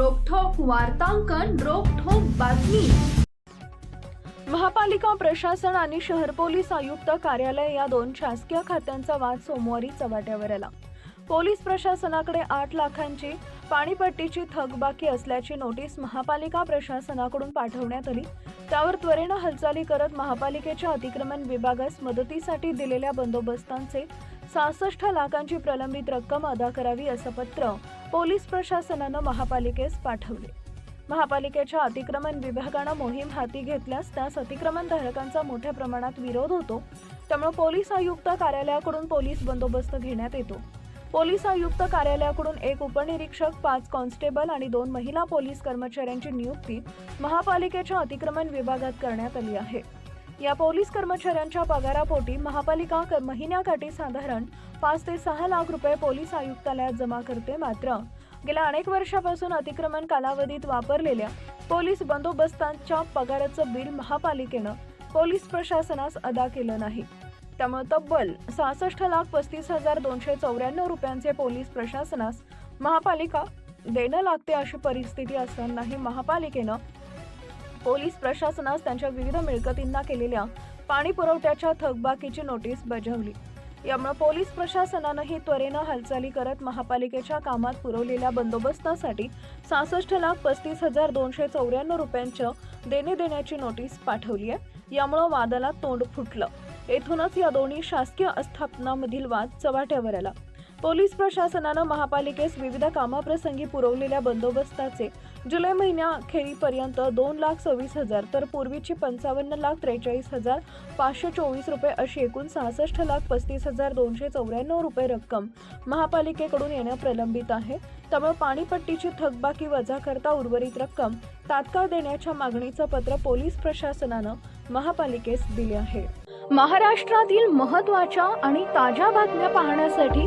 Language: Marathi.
वार्तांकन रोखोक बातमी. महापालिका प्रशासन आणि शहर पोलीस आयुक्त कार्यालय या दोन शासकीय खात्यांचा वाद सोमवारी चव्हाट्यावर आला. पोलीस प्रशासनाकडे आठ लाखांची पाणीपट्टीची थकबाकी असल्याची नोटीस महापालिका प्रशासनाकडून पाठवण्यात आली. त्यावर त्वरेनं हालचाली करत महापालिकेच्या अतिक्रमण विभागास मदतीसाठी दिलेल्या बंदोबस्तांचे सहासष्ट लाखांची प्रलंबित रक्कम अदा करावी असं पत्र पोलीस प्रशासनानं महापालिकेस पाठवले. महापालिकेच्या अतिक्रमण विभागानं मोहीम हाती घेतल्यास त्यास अतिक्रमणधारकांचा मोठ्या प्रमाणात विरोध होतो. त्यामुळे पोलीस आयुक्त कार्यालयाकडून पोलीस बंदोबस्त घेण्यात येतो. पोलीस आयुक्त कार्यालयाकडून एक उपनिरीक्षक पाच कॉन्स्टेबल आणि दोन महिला पोलीस कर्मचाऱ्यांची नियुक्ती महापालिकेच्या अतिक्रमण विभागात करण्यात आली आहे. या पोलीस कर्मचाऱ्यांच्या पगारापोटी महापालिका महिन्याकाठी साधारण पाच ते सहा लाख रुपये पोलीस आयुक्तालयात जमा करते मात्र गेल्या अनेक वर्षापासून अतिक्रमण कालावधीत वापरलेल्या पोलीस बंदोबस्तांच्या पगाराचं बिल महापालिकेनं पोलीस प्रशासनास अदा केलं नाही. त्यामुळे तब्बल सहासष्ट लाख पस्तीस हजार दोनशे चौऱ्याण्णव रुपयांचे पोलीस प्रशासनास महापालिका देणं लागते अशी परिस्थिती असतानाही महापालिकेनं पोलीस प्रशासनास त्यांच्या विविध मिळकतींना केलेल्या पाणी पुरवठ्याच्या थकबाकीची नोटीस बजावली. यामुळे पोलीस प्रशासनानंही त्वरेनं हालचाली करत महापालिकेच्या कामात पुरवलेल्या बंदोबस्तासाठी सहासष्ट लाख पस्तीस हजार दोनशे चौऱ्याण्णव रुपयांचं देणे देण्याची नोटीस पाठवली आहे. यामुळं वादाला तोंड फुटलं. येथूनच या दोन्ही शासकीय आस्थापनामधील वाद चव्हाट्यावर आला. पोलीस प्रशासनानं महापालिकेस विविध कामाप्रसंगी पुरवलेल्या बंदोबस्ताचे जुलै महिन्याखेरीपर्यंत दोन लाख सव्वीस हजार तर पूर्वीची पंचावन्न लाख त्रेचाळीस हजार पाचशे चोवीस रुपये अशी एकूण सहासष्ट लाख पस्तीस हजार दोनशे चौऱ्याण्णव रुपये रक्कम महापालिकेकडून येणं प्रलंबित आहे. त्यामुळे पाणीपट्टीची थकबाकी वजा करता उर्वरित रक्कम तात्काळ देण्याच्या मागणीचं पत्र पोलीस प्रशासनानं महापालिकेस दिले आहे. महाराष्ट्रातील महत्त्वाच्या आणि ताज्या बातम्या पाहण्यासाठी